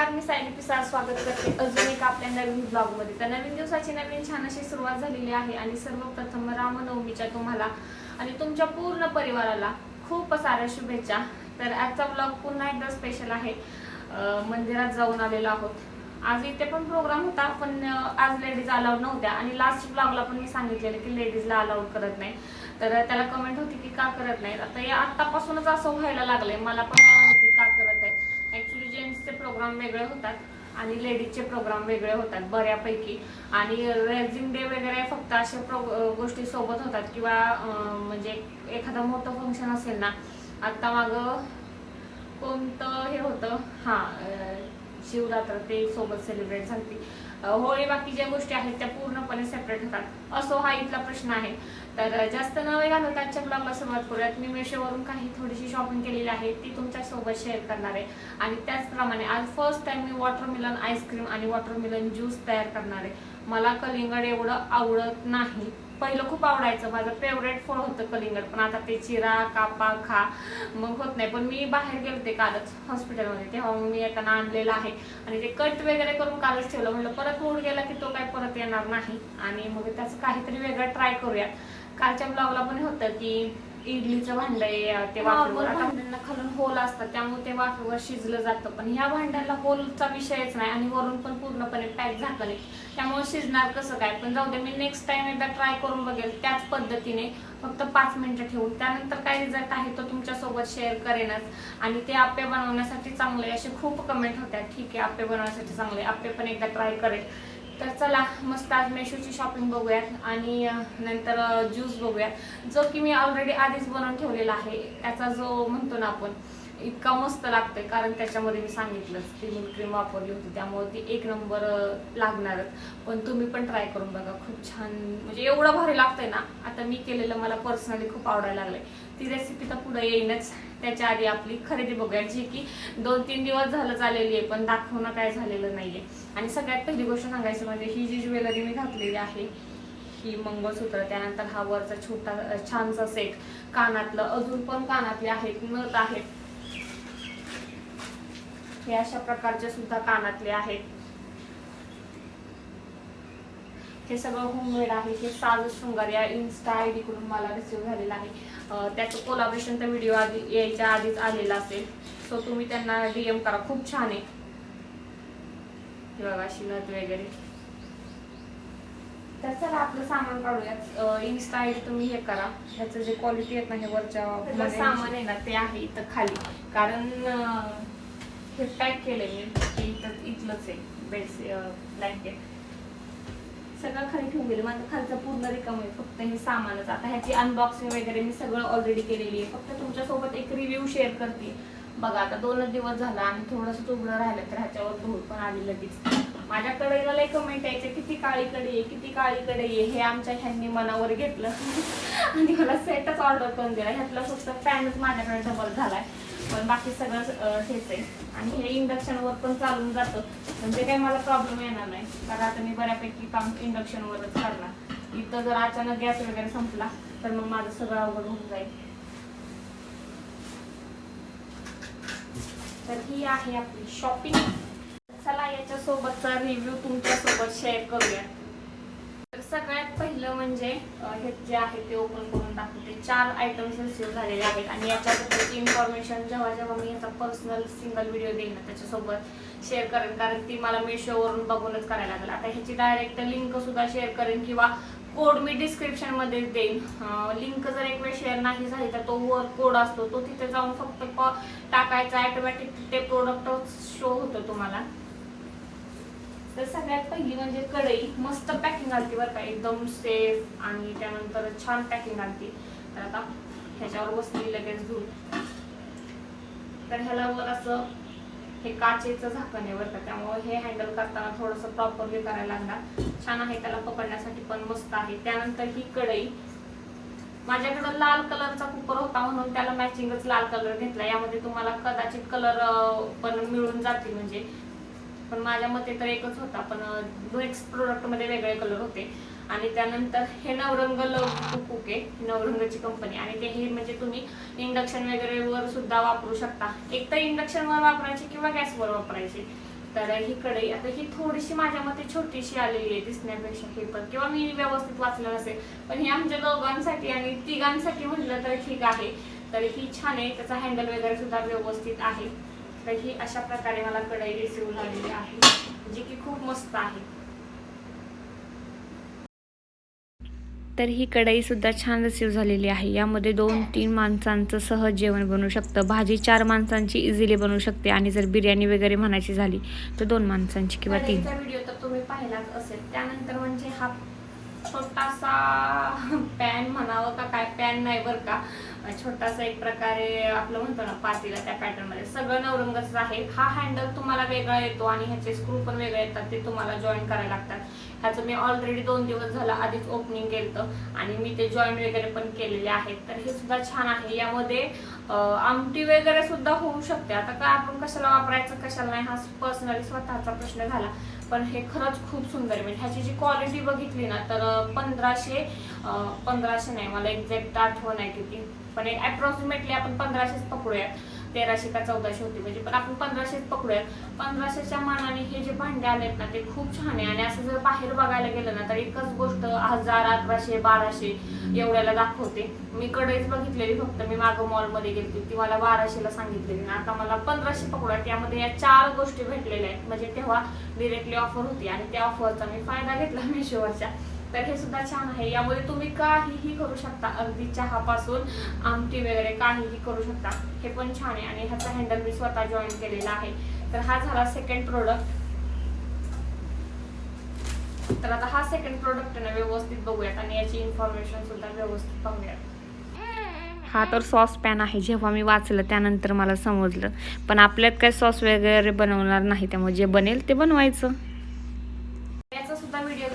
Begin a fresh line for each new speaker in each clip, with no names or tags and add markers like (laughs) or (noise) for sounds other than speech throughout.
नमस्कार मी सायली पिसाळ स्वागत करते अजून एक आपल्या नवीन ब्लॉगमध्ये तर नवीन दिवसाची नवीन छान अशी सुरुवात झालेली आहे आणि सर्वप्रथम रामनवमीच्या तुम्हाला आणि तुमच्या पूर्ण परिवाराला खूप साऱ्या शुभेच्छा. तर आजचा ब्लॉग पुन्हा एकदा स्पेशल आहे. मंदिरात जाऊन आलेलो आहोत. आज इथे पण प्रोग्राम होता पण आज लेडीज अलाउड नव्हत्या आणि लास्ट ब्लॉगला पण मी सांगितलेलं की लेडीजला अलाउड करत नाही. तर त्याला कमेंट होती की का करत नाही. आता या आत्तापासूनच असं व्हायला लागलंय. मला पण नाही माहिती का करत आहे ऍक्च्युली जेंट्सचे प्रोग्राम वेगळे होतात आणि लेडीजचे प्रोग्राम वेगळे होतात बऱ्यापैकी. आणि रेझिंग डे वगैरे फक्त अशा प्रो गोष्टी सोबत होतात किंवा म्हणजे एखादं मोठं फंक्शन असेल ना आता मागं कोणतं हे होतं? हां शिवरात्र ते सोबत सेलिब्रेट झाली होळी बाकी ज्या गोष्टी आहेत त्या पूर्णपणे सेपरेट होतात. असो हा इथला प्रश्न आहे. तर जास्त नवे वेळ घालवता आजच्या ब्लॉगला सुरुवात करूयात. मी मेशोवरून काही थोडीशी शॉपिंग केलेली आहे. ती तुमच्यासोबत शेअर करणार आहे. आणि त्याचप्रमाणे आज फर्स्ट टाइम मी वॉटरमिलन आईस्क्रीम आणि वॉटरमिलन ज्यूस तयार करणार आहे. मला कलिंगड एवढं आवडत नाही. पहिलं खूप आवडायचं. माझं फेवरेट फळ होतं कलिंगड पण आता ते चिरा कापा खा मग होत नाही. पण मी बाहेर गेलते कालच हॉस्पिटलमध्ये तेव्हा मग मी येताना आणलेलं आहे. आणि ते कट वगैरे करून कालच ठेवलं. म्हटलं परत मूड गेला की तो काय परत येणार नाही. आणि मग त्याचं काहीतरी वेगळं ट्राय करूया. कालच्या ब्लॉगला पण होतं की इडलीचं भांड आहे ते वाफेवर. आता भांड्यांना खालून होल असतात त्यामुळे ते वाफेवर शिजलं जातं. पण ह्या भांड्याला होलचा विषयच नाही आणि वरून पण पूर्णपणे पॅक झाकण आहे. त्यामुळे शिजणार कसं काय? पण जाऊ दे मी नेक्स्ट टाइम एकदा ट्राय करून बघेल त्याच पद्धतीने. फक्त पाच मिनिटं ठेवून. त्यानंतर काय रिझल्ट आहे तो तुमच्यासोबत शेअर करेनच. आणि ते आप्पे बनवण्यासाठी चांगले असे खूप कमेंट होत्या. ठीक आहे आप्पे बनवण्यासाठी चांगले. आप्पे पण एकदा ट्राय करेल. तर चला मस्त आज मेशोची शॉपिंग बघूयात आणि नंतर ज्यूस बघूयात. जो की मी ऑलरेडी आधीच बनवून ठेवलेला आहे त्याचा जो म्हणतो ना आपण इतका मस्त लागतोय कारण त्याच्यामध्ये मी सांगितलं ती क्रीम वापरली होती त्यामुळे ती एक नंबर लागणारच. पण तुम्ही पण ट्राय करून बघा खूप छान म्हणजे एवढं भारी लागतंय ना आता मी केलेलं मला पर्सनली खूप आवडायला लागलंय. ती रेसिपी तर पुढे येईनच त्याच्या आधी आपली खरेदी बघूया जी की दोन तीन दिवस झालं चाललेली आहे पण दाखवणं काय झालेलं नाहीये. आणि सगळ्यात पहिली गोष्ट सांगायची म्हणजे ही जी ज्वेलरी मी घातलेली आहे ही मंगळसूत्र त्यानंतर हा वरचा छोटा छानसा सेट कानातलं अजून पण कानातले आहेत नथ आहेत. हे अशा प्रकारचे सुद्धा कानातले आहेत. हे सगळं होममेड आहे हे साज शृंगार या इन्स्टा आय डी कडून मला रिसिव्ह झालेलं आहे. त्याचं कोलाबरेशनचा व्हिडिओ आधी यायच्या आधीच आलेला असेल. सो तुम्ही त्यांना डीएम करा. खूप छान आहे. बघा अशी नथ वगैरे. तर चला आपलं सामान काढूयात. इन्स्टा आय डी तुम्ही हे करा. ह्याचं जे क्वालिटी आहेत ना हे वरच्या सामान आहे ना ते आहे इथं खाली. कारण हे पॅक केलंय मी. इथं इथलंच आहे. बेड ब्लँकेट सगळं खाली ठेवून गेलं माझं खालचं पूर्ण रिकाम आहे. फक्त हे सामानच. आता ह्याची अनबॉक्सिंग वगैरे मी सगळं ऑलरेडी केलेली आहे. फक्त तुमच्यासोबत एक रिव्ह्यू शेअर करते. बघा आता दोनच दिवस झाला आणि थोडंसं तुबडं राहिलं तर ह्याच्यावर धूळ पण आली लगेच. माझ्या कढईला लय कमेंट यायचे किती काळी कडे आहे किती काळी कडे आहे हे आमच्या ह्यांनी मनावर घेतलं. (laughs) आणि मला सेटच ऑर्डर करून दिला. ह्यातला फक्त फॅनच माझ्याकडे डबल झालाय. पण बाकी सगळं अं, हेच आहे. आणि हे इंडक्शनवर पण चालून जातं. म्हणजे काही मला प्रॉब्लेम येणार नाही. कारण आता मी बऱ्यापैकी काम इंडक्शनवरच करणार. इथं जर अचानक गॅस वगैरे संपला तर मग माझं सगळं अवघड होऊन जाईल. तर ही आहे आपली शॉपिंग चला याच्या सोबतचा रिव्ह्यू तुमच्यासोबत शेअर करूया. सगळ्यात म्हणजे हे जे आहे ते ओपन करून दाखवते. चार आयटम्स रिसिव्ह झालेले आहेत. आणि याच्याबद्दलची इन्फॉर्मेशन जेव्हा जेव्हा मी याचा पर्सनल सिंगल व्हिडिओ देईन ना त्याच्यासोबत शेअर करेन. कारण ती मला मेशोवरून बघूनच करायला लागेल. आता ह्याची डायरेक्ट लिंक सुद्धा शेअर करेन किंवा कोड मी डिस्क्रिप्शनमध्ये देईन. लिंक जर एक वेळ शेअर नाही झाली तर तो वर कोड असतो. तो तिथे जाऊन फक्त प- टाकायचा ऑटोमॅटिक ते प्रोडक्ट शो होतं तुम्हाला. तर सगळ्यात पहिली म्हणजे कढई. मस्त पॅकिंग आलती बरं का. एकदम सेफ आणि त्यानंतर छान पॅकिंग आलती. तर आता ह्याच्यावर बसली लगेच धूळ तर ह्याला वर असं हे काचेचं झाकण आहे बरं का. त्यामुळे हे हँडल करताना थोडंसं प्रॉपरली करायला लागणार. छान आहे त्याला पकडण्यासाठी पण मस्त आहे. त्यानंतर ही कढई. माझ्याकडं लाल कलरचा कुकर होता म्हणून त्याला मॅचिंगच लाल कलर घेतला. यामध्ये तुम्हाला कदाचित कलर पण मिळून जातील म्हणजे. पण माझ्या मते तर एकच होता पण नेक्स्ट प्रोडक्टमध्ये वेगळे कलर होते. आणि त्यानंतर हे नवरंग लव कुक आहे नवरंगाची कंपनी आणि ते हे म्हणजे तुम्ही इंडक्शन वगैरे वर सुद्धा वापरू शकता. एक तर इंडक्शन वर वापरायचे किंवा गॅसवर वापरायचे. तर ही कढई आता ही थोडीशी माझ्या मते छोटीशी आलेली आहे दिसण्यापेक्षा हे पण. किंवा मी व्यवस्थित वाचलं नसेल पण ही आमच्या दोघांसाठी आणि तिघांसाठी म्हटलं तर ठीक आहे. तर ही छान आहे त्याचा हँडल वगैरे सुद्धा व्यवस्थित आहे. तर ही अशा प्रकारे मला कढई रिसिव्ह झालेली आहे जी की खूप मस्त आहे.
तर ही कढईसुद्धा छान रिसीव झालेली आहे. यामध्ये दोन तीन माणसांचं सहज जेवण बनवू शकतं. भाजी चार माणसांची इझिली बनवू शकते आणि जर बिर्याणी वगैरे म्हणायची झाली तर दोन माणसांची किंवा तीन.
व्हिडिओ तर तुम्ही पाहिलाच असेल. त्यानंतर म्हणजे हा छोटासा पॅन म्हणावं का काय? पॅन नाही बरं का. छोटासा एक प्रकारे आपलं म्हणतो ना पातीला त्या पॅटर्नमध्ये सगळं नवरंगच आहे. हा हँडल तुम्हाला वेगळा येतो आणि ह्याचे स्क्रू पण वेगळे येतात ते तुम्हाला जॉईन करायला लागतात. ह्याचं मी ऑलरेडी दोन दिवस झाला आधीच ओपनिंग केलं आणि मी ते जॉईन वगैरे पण केलेले आहेत. तर हे सुद्धा छान आहे. यामध्ये आमटी वगैरे सुद्धा होऊ शकते. आता काय आपण कशाला वापरायचं कशाला नाही हा पर्सनली स्वतःचा प्रश्न झाला. पण हे खरंच खूप सुंदर आहे. म्हणजे ह्याची जी क्वालिटी बघितली ना तर पंधराशे पंधराशे नाही मला एक्झॅक्ट आठवण आहे किती. पण अप्रॉक्सिमेटली आपण पंधराशेच पकडूयात. तेराशे का चौदाशे होती. म्हणजे पण आपण पंधराशेच पकडूयात पंधराशेच्या मानाने हे जे भांडे आलेत ना ते खूप छान आहे. आणि असं जर बाहेर बघायला गेलं ना तर एकच गोष्ट हजार अकराशे बाराशे एवढ्याला दाखवते. मी कडेच बघितलेली फक्त. मी मागं मॉलमध्ये गेली ती मला बाराशेला सांगितलेली. ना आता मला पंधराशे पकडूया. त्यामध्ये या चार गोष्टी भेटलेल्या आहेत. म्हणजे तेव्हा डिरेक्टली ऑफर होती. आणि त्या ऑफरचा मी फायदा घेतला मिशोवरच्या तर हे सुद्धा छान आहे. यामध्ये तुम्ही काहीही करू शकता. अगदी चहापासून आमटी वगैरे काहीही करू शकता. हे पण छान आहे आणि ह्याचा हँडल मी स्वतः जॉईन केलेला आहे. तर हा झाला सेकंड प्रोडक्ट तर आता हा सेकंड प्रोडक्ट ना व्यवस्थित बघूयात आणि याची इन्फॉर्मेशन सुद्धा व्यवस्थित पाहूयात.
हा तर सॉस पॅन आहे. जेव्हा मी वाचलं त्यानंतर मला समजलं. पण आपल्यात काय सॉस वगैरे बनवणार नाही त्यामुळे जे बनेल ते बनवायचं.
याचा सुद्धा व्हिडिओ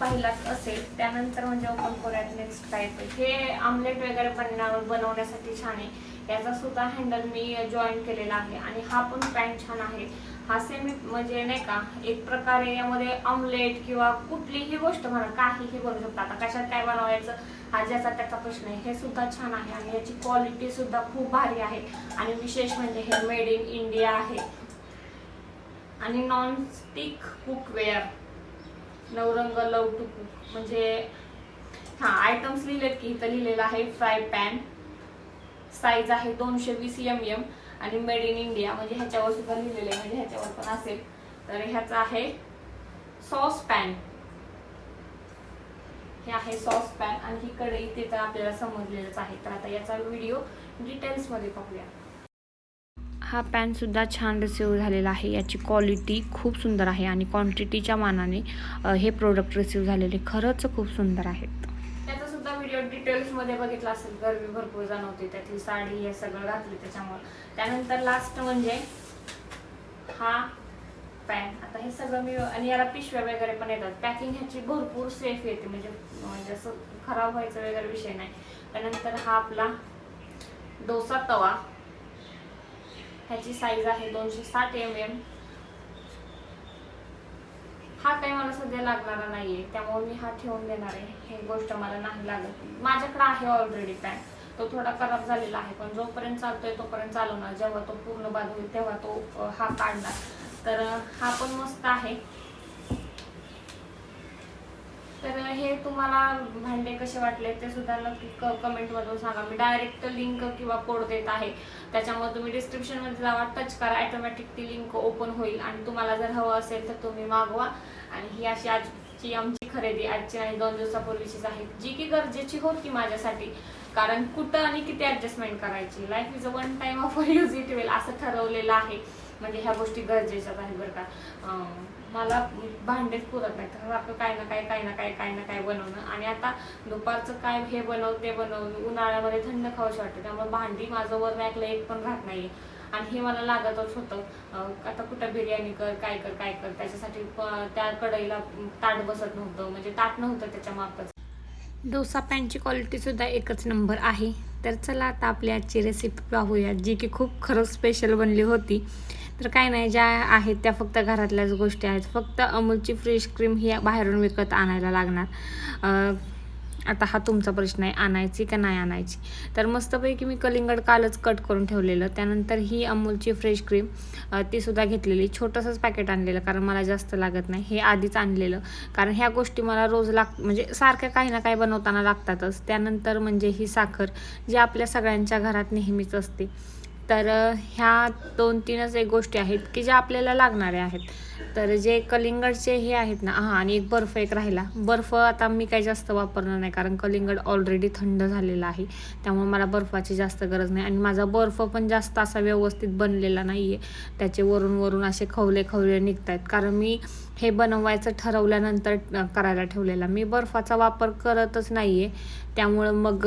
पाहिलाच असेल त्यानंतर म्हणजे ओपन करूयात नेक्स्ट काय हे आमलेट वगैरे बनवण्या- बनवण्यासाठी छान आहे. याचा सुद्धा हँडल मी जॉईन केलेला आहे आणि हा पण पॅन छान आहे. हा सेमी म्हणजे नाही का एक प्रकारे यामध्ये ऑमलेट किंवा कुठलीही गोष्ट म्हणा काहीही बनवू शकता. आता कशात काय बनवायचं हा ज्याचा त्याचा प्रश्न आहे. हे सुद्धा छान आहे आणि याची क्वालिटी सुद्धा खूप भारी आहे. आणि विशेष म्हणजे हे मेड इन इंडिया आहे. आणि non stick cookware Navrang love म्हणजे हा आयटम्स लिहिलेत की इथं लिहिलेलं आहे फ्राय पॅन साईज आहे दोनशे वीस एम एम आणि मेड इन इंडिया म्हणजे ह्याच्यावर सुद्धा लिहिलेलं आहे. म्हणजे ह्याच्यावर पण असेल. तर ह्याचं आहे सॉस पॅन हे आहे सॉस पॅन आणि ही कढई ते तर आपल्याला समजलेलंच आहे. तर आता याचा व्हिडिओ डिटेल्समध्ये पाहूया.
हा पॅनसुद्धा छान रिसिव्ह झालेला आहे. याची क्वालिटी खूप सुंदर आहे आणि क्वांटिटीच्या मानाने हे प्रोडक्ट रिसिव्ह झालेले खरंच खूप सुंदर आहेत.
त्याचासुद्धा व्हिडिओ डिटेल्समध्ये बघितला असेल गरमी भरपूर जाणवते. त्यातली साडी हे सगळं घातली त्याच्यामुळे. त्यानंतर लास्ट म्हणजे हा पॅन. आता हे सगळं मी आणि याला पिशव्या वगैरे पण येतात. पॅकिंग ह्याची भरपूर सेफ येते. म्हणजे म्हणजे असं खराब व्हायचा वगैरे विषय नाही. त्यानंतर हा आपला डोसा तवा. ह्याची साईज आहे दोनशे साठ एम एम हा काही मला सध्या लागणारा नाहीये त्यामुळे मी हा ठेवून देणार आहे. हे गोष्ट मला नाही लागत. माझ्याकडे आहे ऑलरेडी पॅन तो थोडा खराब झालेला आहे पण जोपर्यंत चालतोय तोपर्यंत चालवणार. जेव्हा तो पूर्ण बाद होईल तेव्हा तो हा काढणार. तर हा पण मस्त आहे. तर हे तुम्हाला भांडे कसे वाटले ते सुद्धा नक्की क कमेंटमधून सांगा. मी डायरेक्ट लिंक किंवा कोड देत आहे. त्याच्यामुळे तुम्ही डिस्क्रिप्शनमध्ये जावा टच करा ऑटोमॅटिक ती लिंक ओपन होईल आणि तुम्हाला जर हवं असेल तर तुम्ही मागवा. आणि ही अशी आजची आमची खरेदी आजची आणि दोन दिवसापूर्वीचीच आहे. जी की गरजेची होती माझ्यासाठी. कारण कुठं आणि किती ॲडजस्टमेंट करायची? Life is a one time of use it well असं ठरवलेलं आहे. म्हणजे ह्या गोष्टी गरजेच्या आहेत बरं का. मला भांडेच पुरत नाही तर आपलं काय ना काय काय ना काय काय ना काय बनवणं. आणि आता दुपारचं काय हे बनव ते बनव उन्हाळ्यामध्ये थंड खाऊशी वाटतं त्यामुळे भांडी माझं वर रॅकला एक पण राहत नाही आणि हे मला लागतच होतं. आता कुठं बिर्याणी कर काय कर काय कर त्याच्यासाठी प- त्या कढईला ताट बसत नव्हतं म्हणजे ताट नव्हतं त्याच्या मापच.
डोसा पॅनची क्वालिटीसुद्धा एकच नंबर आहे. तर चला आता आपली आजची रेसिपी पाहूया जी की खूप खरंच स्पेशल बनली होती. तर काय नाही ज्या आहेत त्या फक्त घरातल्याच गोष्टी आहेत. फक्त अमूलची फ्रेश क्रीम ही बाहेरून विकत आणायला लागणार.
आता हा तुमचा प्रश्न आहे आणायची का नाही आणायची? तर मस्तपैकी मी कलिंगड कालच कट करून ठेवलेलं. त्यानंतर ही अमूलची फ्रेश क्रीम ती सुद्धा घेतलेली. छोटंसंच पॅकेट आणलेलं कारण मला जास्त लागत नाही. हे आधीच आणलेलं. कारण ह्या गोष्टी मला रोज लाग म्हणजे सारख्या काही ना काही बनवताना लागतातच. त्यानंतर म्हणजे ही साखर जी आपल्या सगळ्यांच्या घरात नेहमीच असते. तर ह्या दोन तीनच एक गोष्टी आहेत की ज्या आपल्याला लागणाऱ्या आहेत. तर जे कलिंगडचे हे आहेत ना हां आणि एक बर्फ एक राहिला. बर्फ आता मी काही जास्त वापरणार नाही कारण कलिंगड ऑलरेडी थंड झालेला आहे. त्यामुळे मला बर्फाची जास्त गरज नाही. आणि माझा बर्फ पण जास्त असा व्यवस्थित बनलेला नाही आहे त्याचे वरून वरून असे खवले खवले निघत आहेत कारण मी हे बनवायचं ठरवल्यानंतर करायला ठेवलेला. मी बर्फाचा वापर करतच नाही आहे त्यामुळं मग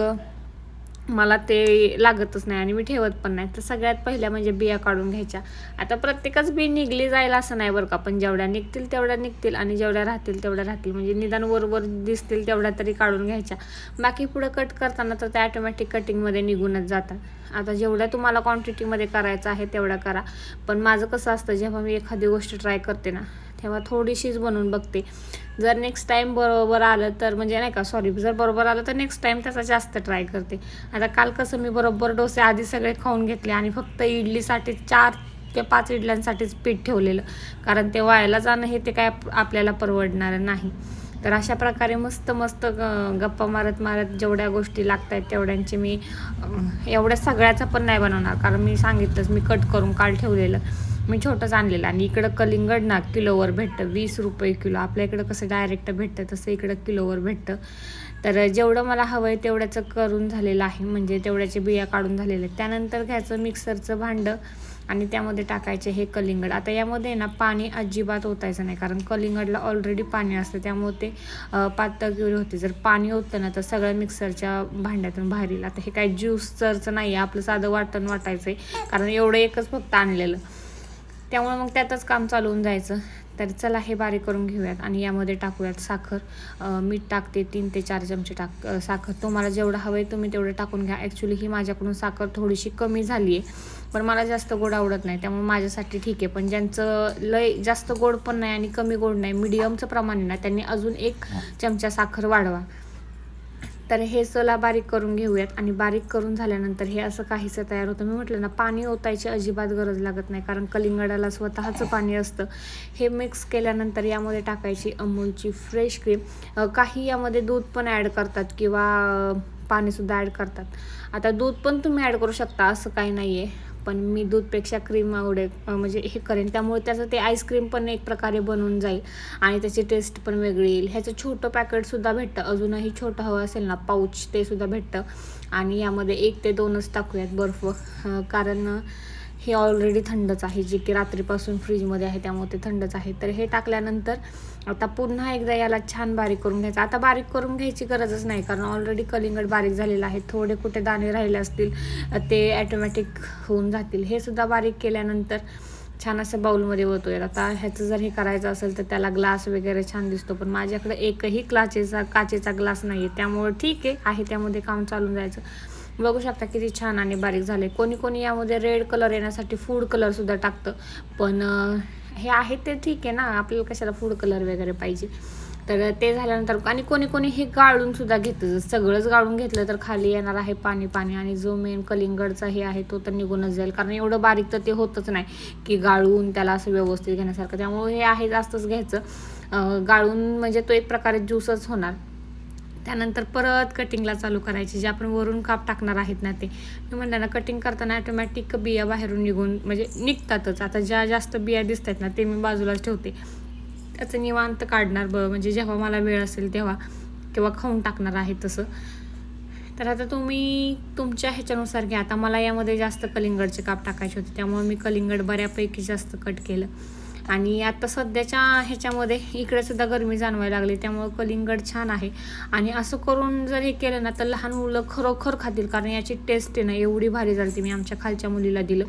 मला ते लागतच नाही आणि मी ठेवत पण नाही. तर सगळ्यात पहिल्या म्हणजे बिया काढून घ्यायच्या. आता प्रत्येकच बी निघली जाईल असं नाही बरं का पण जेवढ्या निघतील तेवढ्या निघतील आणि जेवढ्या राहतील तेवढ्या राहतील. म्हणजे निदान वरवर दिसतील तेवढ्या तरी काढून घ्यायच्या. बाकी पुढं कट करताना तर त्या ॲटोमॅटिक कटिंगमध्ये निघूनच जातात. आता जेवढ्या तुम्हाला क्वांटिटीमध्ये करायचं आहे तेवढ्या करा. पण माझं कसं असतं जेव्हा मी एखादी गोष्ट ट्राय करते ना तेव्हा थोडीशीच बनवून बघते. जर नेक्स्ट टाईम बरोबर आलं तर म्हणजे नाही का सॉरी जर बरोबर आलं तर नेक्स्ट टाईम त्याचा जास्त ट्राय करते. आता काल कसं मी बरोबर डोसे आधी सगळे खाऊन घेतले आणि फक्त इडलीसाठी चार ते पाच इडल्यांसाठीच पीठ ठेवलेलं. कारण ते वायाला जाणं हे ते काय आपल्याला परवडणारं नाही. तर अशा प्रकारे मस्त मस्त ग- गप्पा मारत मारत जेवढ्या गोष्टी लागत आहेत तेवढ्यांची मी एवढ्या सगळ्याचा पण नाही बनवणार. कारण मी सांगितलंच मी कट करून काल ठेवलेलं. मी छोटंच आणलेलं आणि इकडं कलिंगड ना किलोवर भेटतं वीस रुपये किलो. आपल्या इकडं कसं डायरेक्ट भेटतं तसं इकडं किलोवर भेटतं. तर जेवढं मला हवं आहे तेवढ्याचं करून झालेलं आहे. म्हणजे तेवढ्याचे बिया काढून झालेले आहेत. त्यानंतर घ्यायचं मिक्सरचं भांडं आणि त्यामध्ये टाकायचे हे कलिंगड. आता यामध्ये ना पाणी अजिबात ओतायचं नाही. कारण कलिंगडला ऑलरेडी पाणी असतं. त्यामुळे ते पातळ होते. जर पाणी ओतलं ना तर सगळं मिक्सरच्या भांड्यातून बाहेर येईल. आता हे काय ज्यूसचं नाही आहे आपलं साधं वाटण वाटायचं आहे कारण एवढं एकच फक्त आणलेलं. त्यामुळे मग त्यातच काम चालवून जायचं. तर चला हे बारीक करून घेऊयात आणि यामध्ये टाकूयात साखर. मीठ टाकते तीन ते चार चमचे टाक साखर. तुम्हाला जेवढं हवं आहे तुम्ही तेवढं टाकून घ्या. ॲक्च्युली ही माझ्याकडून साखर थोडीशी कमी झाली आहे पण मला जास्त गोड आवडत नाही. त्यामुळे माझ्यासाठी ठीक आहे. पण ज्यांचं लय जास्त गोड पण नाही आणि कमी गोड नाही मिडियमचं प्रमाण आहे ना त्यांनी अजून एक चमचा साखर वाढवा. तर हे सला बारीक करून घेऊयात आणि बारीक करून झाल्यानंतर हे असं काहीसं तयार होतं. मी म्हटलं ना पाणी ओतायची अजिबात गरज लागत नाही कारण कलिंगडाला स्वतःचं पाणी असतं. हे मिक्स केल्यानंतर यामध्ये टाकायची अमूलची फ्रेश क्रीम काही यामध्ये दूध पण ॲड करतात किंवा पाणीसुद्धा ॲड करतात. आता दूध पण तुम्ही ॲड करू शकता असं काही नाही आहे पण मी दूधपेक्षा क्रीम आवडेल म्हणजे हे करेन. त्यामुळे त्याचं ते आईस्क्रीम पण एक प्रकारे बनून जाईल आणि त्याची टेस्ट पण वेगळी येईल. ह्याचं छोटं पॅकेटसुद्धा भेटतं. अजूनही छोटं हवं असेल ना पाऊच ते सुद्धा भेटतं. आणि यामध्ये एक ते दोनच टाकूयात बर्फ. कारण हे ऑलरेडी थंडच आहे जे की रात्रीपासून फ्रीजमध्ये आहे त्यामुळे ते थंडच आहे. तर हे टाकल्यानंतर आता पुन्हा एकदा याला छान बारीक करून घ्यायचं. आता बारीक करून घ्यायची गरजच नाही कारण ऑलरेडी कलिंगड बारीक झालेलं आहे. थोडे कुठे दाणे राहिले असतील ते ॲटोमॅटिक होऊन जातील. हे सुद्धा बारीक केल्यानंतर छान असं बाऊलमध्ये होतोय आता ह्याचं जर हे करायचं असेल तर त्याला ग्लास वगैरे छान दिसतो पण माझ्याकडे एकही काचेचा काचेचा ग्लास नाही आहे त्यामुळे ठीक आहे आहे त्यामध्ये काम चालून जायचं. बघू शकता किती छान आणि बारीक झाले. कोणी कोणी यामध्ये रेड कलर येण्यासाठी फूड कलर सुद्धा टाकतं. पण हे आहे ते ठीक आहे ना आपल्याला कशाला फूड कलर वगैरे पाहिजे. तर ते झाल्यानंतर आणि कोणी कोणी हे गाळून सुद्धा घेतं. जर सगळंच गाळून घेतलं तर खाली येणार आहे पाणी पाणी आणि जो मेन कलिंगडचा हे आहे तो तर निघूनच जाईल. कारण एवढं बारीक तर ते होतच नाही की गाळून त्याला असं व्यवस्थित घेण्यासारखं. त्यामुळे हे आहे जास्तच घ्यायचं. गाळून म्हणजे तो एक प्रकारे ज्यूसच होणार. त्यानंतर परत कटिंगला चालू करायची जे आपण वरून काप टाकणार आहेत ना ते. मी म्हणलं ना कटिंग करताना ॲटोमॅटिक बिया बाहेरून निघून म्हणजे निघतातच. आता ज्या जास्त बिया दिसत आहेत ना ते मी बाजूलाच ठेवते. त्याचं निवांत काढणार ब म्हणजे जेव्हा मला वेळ असेल तेव्हा. किंवा खाऊन टाकणार आहे तसं. तर आता तुम्ही तुमच्या ह्याच्यानुसार घ्या. आता मला यामध्ये जास्त कलिंगडचे काप टाकायचे होते त्यामुळे मी कलिंगड बऱ्यापैकी जास्त कट केलं. आणि आता सध्याच्या ह्याच्यामध्ये इकडेसुद्धा गरमी जाणवायला लागली त्यामुळं कलिंगड छान आहे. आणि असं करून जर हे केलं ना तर लहान मुलं खरोखर खातील कारण याची टेस्ट आहे ना एवढी भारी झाली मी आमच्या खालच्या मुलीला दिलं.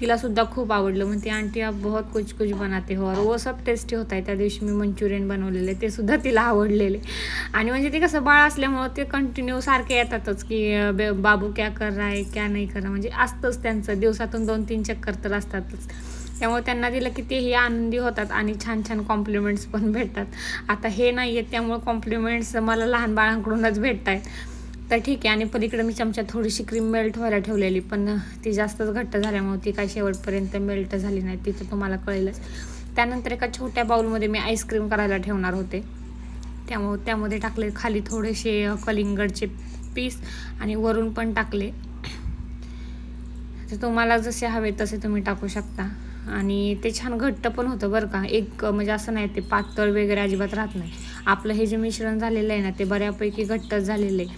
तिलासुद्धा खूप आवडलं. म्हणते आंटी आप बहुत कुछ कुछ बनाते हो. और वो सब टेस्टी होत आहे त्या दिवशी मी मंचुरियन बनवलेले ते सुद्धा तिला आवडलेले. आणि म्हणजे ते कसं बाळ असल्यामुळं ते कंटिन्यू सारखे येतातच की बे- बाबू क्या कर रहा है? क्या नाही करा म्हणजे असतंच त्यांचं. दिवसातून दोन तीन चक्कर तर असतातच. त्यामुळे त्यांना दिलं की तेही आनंदी होतात आणि छान छान कॉम्प्लिमेंट्स पण भेटतात. आता हे नाही आहेत त्यामुळे कॉम्प्लिमेंट्स मला लहान बाळांकडूनच भेटत आहेत तर ठीक आहे आणि पलीकडे मी चमचा थोडीशी क्रीम मेल्ट व्हायला ठेवलेली पण ती जास्तच घट्ट झाल्यामुळे ती काय शेवटपर्यंत मेल्ट झाली नाही ती तर तुम्हाला कळेलच. त्यानंतर एका छोट्या बाऊलमध्ये मी आईस्क्रीम करायला ठेवणार होते. त्यामुळे त्यामध्ये टाकले खाली थोडेसे कलिंगडचे पीस आणि वरून पण टाकले. तर तुम्हाला जसे हवे तसे तुम्ही टाकू शकता. आणि ते छान घट्ट पण होतं बरं का. एक म्हणजे असं नाही ते पातळ वगैरे अजिबात राहत नाही. आपलं हे जे मिश्रण झालेलं आहे ना ते बऱ्यापैकी घट्टच झालेलं आहे.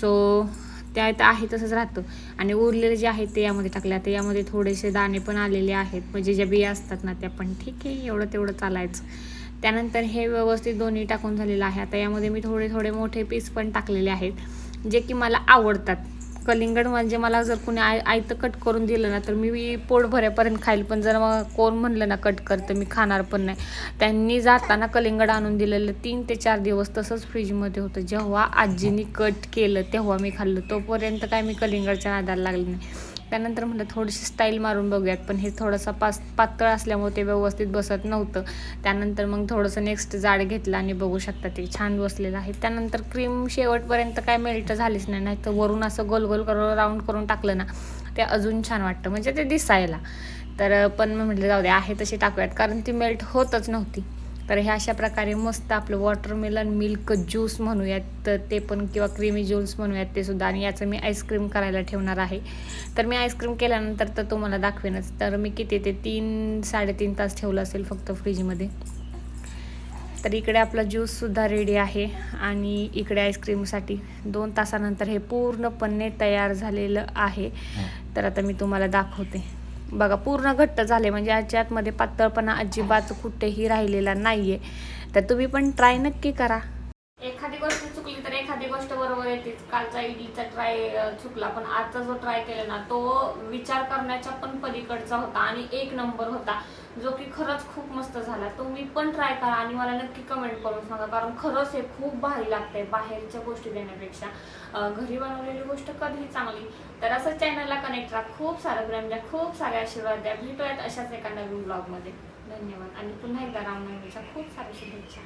सो त्यात आहे तसंच राहतं. आणि उरलेले जे आहे ते यामध्ये टाकले आता यामध्ये थोडेसे दाणे पण आलेले आहेत. म्हणजे ज्या बिया असतात ना त्या पण ठीक आहे एवढं तेवढं चालायचं. त्यानंतर हे व्यवस्थित दोन्ही टाकून झालेलं आहे. आता यामध्ये मी थोडे थोडे मोठे पीस पण टाकलेले आहेत जे की मला आवडतात. कलिंगड म्हणजे मला जर कुणी आय आयतं कट करून दिलं ना तर मी पोट खाईल. पण जर मग कोण म्हणलं ना कट करतं मी खाणार पण नाही. त्यांनी जाताना कलिंगड आणून दिलेलं तीन ते चार दिवस तसंच फ्रीजमध्ये होतं. जेव्हा आजीनी कट केलं तेव्हा मी खाल्लं. तोपर्यंत काय मी कलिंगडच्या नादाला लागले नाही. त्यानंतर म्हटलं थोडीशी स्टाईल मारून बघूयात. पण हे थोडंसं पास पातळ असल्यामुळे ते व्यवस्थित बसत नव्हतं. त्यानंतर मग थोडंसं नेक्स्ट जाड घेतलं आणि बघू शकता ते छान बसलेलं आहे. त्यानंतर क्रीम शेवटपर्यंत काय मेल्ट झालीच नाही. नाही तर वरून असं गोल गोल करून राऊंड करून टाकलं ना ते अजून छान वाटतं. म्हणजे ते दिसायला. तर पण मग म्हटलं जाऊ दे आहे तशी टाकूयात. कारण ती मेल्ट होतच नव्हती. तर हे अशा प्रकारे मस्त आपलं वॉटरमेलन मिल्क ज्यूस म्हणूयात. तर ते पण किंवा क्रीमी ज्यूस म्हणूयात ते सुद्धा. आणि याचं मी आईस्क्रीम करायला ठेवणार आहे. तर मी आईस्क्रीम केल्यानंतर तर तुम्हाला दाखवेनच. तर मी किती ते तीन साडेतीन तास ठेवलं असेल फक्त फ्रीजमध्ये तर इकडे आपला ज्यूससुद्धा रेडी आहे. आणि इकडे आईस्क्रीमसाठी दोन तासानंतर हे पूर्णपणे तयार झालेलं आहे. तर आता मी तुम्हाला दाखवते. बघा पूर्ण घट्ट झाले. म्हणजे याच्या आतमध्ये पातळपणा अजिबात कुठेही राहिलेला नाहीये. तर तुम्ही पण ट्राय नक्की करा.
एखादी गोष्ट चुकली तर एखादी गोष्ट बरोबर येतेच कालचा इडलीचा ट्राय चुकला पण आजचा जो ट्राय केला ना तो विचार करण्याच्या पण पलीकडचा होता आणि एक नंबर होता. जो की खरंच खूप मस्त झाला. तुम्ही पण ट्राय करा आणि मला नक्की कमेंट करून सांगा. कारण खरंच हे खूप भारी लागतंय बाहेरच्या गोष्टी देण्यापेक्षा. घरी बनवलेली गोष्ट कधीही चांगली. तर असं चॅनलला कनेक्ट राहा खूप सारं प्रेम द्या. खूप सारे आशीर्वाद द्या. भेटूयात अशाच एका नवीन ब्लॉगमध्ये धन्यवाद. आणि पुन्हा एकदा रामनवमीच्या खूप साऱ्या शुभेच्छा.